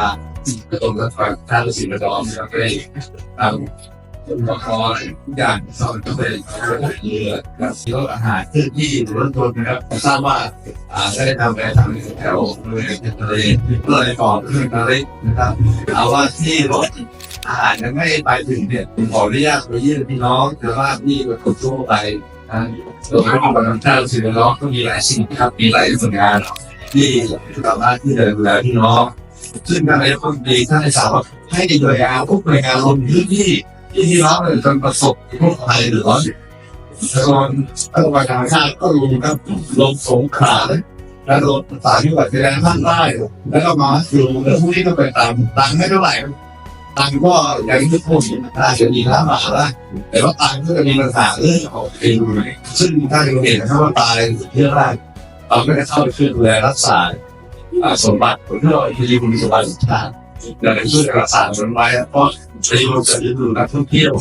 อ่ากระตุ้นก็คอยท่าฤาษีมาดอมก็ได้ตามอุปกรณ์ทุกอย่างสอนก็เป็นเรือครับแล้วอาหารเครื่องที่รถยนต์นะครับทราบว่าอ่าได้ทำไปทางแถวบริเวณทะเลเพื่อก่อนเรื่องทะเลนะครับเอาว่าที่รถอาหารยังไม่ไปถึงเนี่ยผมขออนุญาตไปยี่ยมพี่น้องแต่ว่านี่เป็นคนทั่วไปนะเราไม่ต้องทำท่าฤาษีมาดอมก็มีหลายสิ่งครับมีหลายส่วนงานที่สามารถที่จะดูแลพี่น้อง ซึ่งทางนายกรัฐมนตรีท่านได้สามารถให้หน่วยงานทุกหน่วยงานลงพื้นที่ที่พี่น้องเนี่ยจนประสบทุกภัยหรือร้อนทางทางการทางชาติก็ลงครับลงสงขลาและลงสายจังหวัดชายแดนภาคใต้แล้วก็มาอยู่แล้วพวกนี้ก็ไปตามตังไม่เท่าไหร่ตังก็อย่างที่พูดอาจจะมีค่าบาละแต่ว่าตังก็จะมีปัญหาเรื่องของเองซึ่งถ้าเราเห็นนะครับว่าตายเยอะมากเราก็จะเข้าไปช่วยดูแลรักษา สมบัติของเราที่คุณสมบัติต่างๆเราจะช่วยรักษามันไว้เพราะในโลกจะยึดดูนักท่องเที่ยว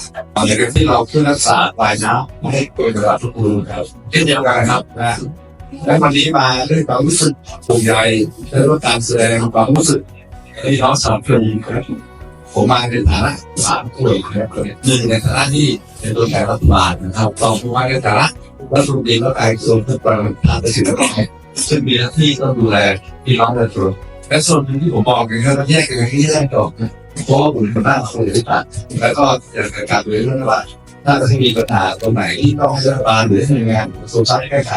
อย่างที่เราช่วยรักษาปลายน้ำไม่ให้เกิดการทุกข์ครับเช่นเดียวกันครับนะและวันนี้มาด้วยความรู้สึกภูมิใจและว่าการแสดงความรู้สึกที่น้องสามคนครับผมมาในฐานะสามคนครับหนึ่งในฐานะที่เป็นตัวแทนรัฐบาลนะครับสองผมมาในฐานะรัฐมนตรีว่าการกระทรวงการคลังผ่านไปถึงแล้วก็ ซึ่งมีหน้าที่ต้องดูแลพี่น้องประชาชนและส่วนหนึ่งที่ผมบอกกันก็ต้องแยกกันที่แรกก่อนเพราะว่าผมเป็นบ้านคนที่ตัดแล้วก็อย่างการเรื่องว่าถ้าจะมีปัญหาตรงไหนที่ต้องให้รัฐบาลหรือหน่วยงานโซเชียลแก้ไข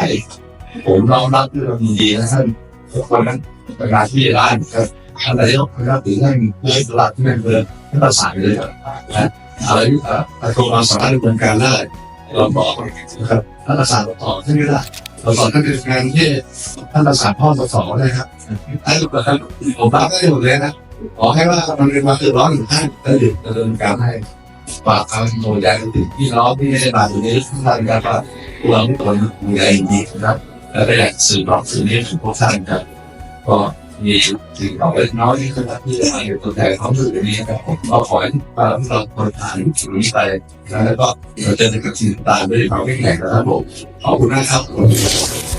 ผมน้อมรับด้วยความยินดีนะท่านทุกคนนั้นเป็นงานที่ร้านครับท่านนายกนะครับหรือท่านผู้ให้ตลาดที่เป็นเบอร์ท่านประสานเลยนะอะไรที่กระทรวงการสามารถดำเนินการได้เราบอกนะครับท่านประสานต่อท่านก็ได้ เราสอนท่านเป็นงานที่ท่านประสานพ่อต่อเลยครับไอ้ลูกครับผมรับได้หมดเลยนะขอให้ว่ามันเป็นมาคือร้อนหรือท่านก็ดื่มดำเดินการให้ฝากเอางหน่วยงานถึงพี่น้องที่ไม่ได้มาอยู่ในทุกท่านครับว่าเราทุกคนมีใจดีนะครับ และได้อยากสื่อบอกสื่อนี้ถึงพวกท่านครับก็ มีสิ่งของเล็กน้อยที่คือที่จะมาตัวแทนของสื่อนี้ครับผมก็ขอให้เราคนผ่านสิ่งนี้ไปแล้วก็เราจะได้กับสิ่งต่างๆด้วยความแข็งแกร่งนะครับผมขอบคุณมากครับ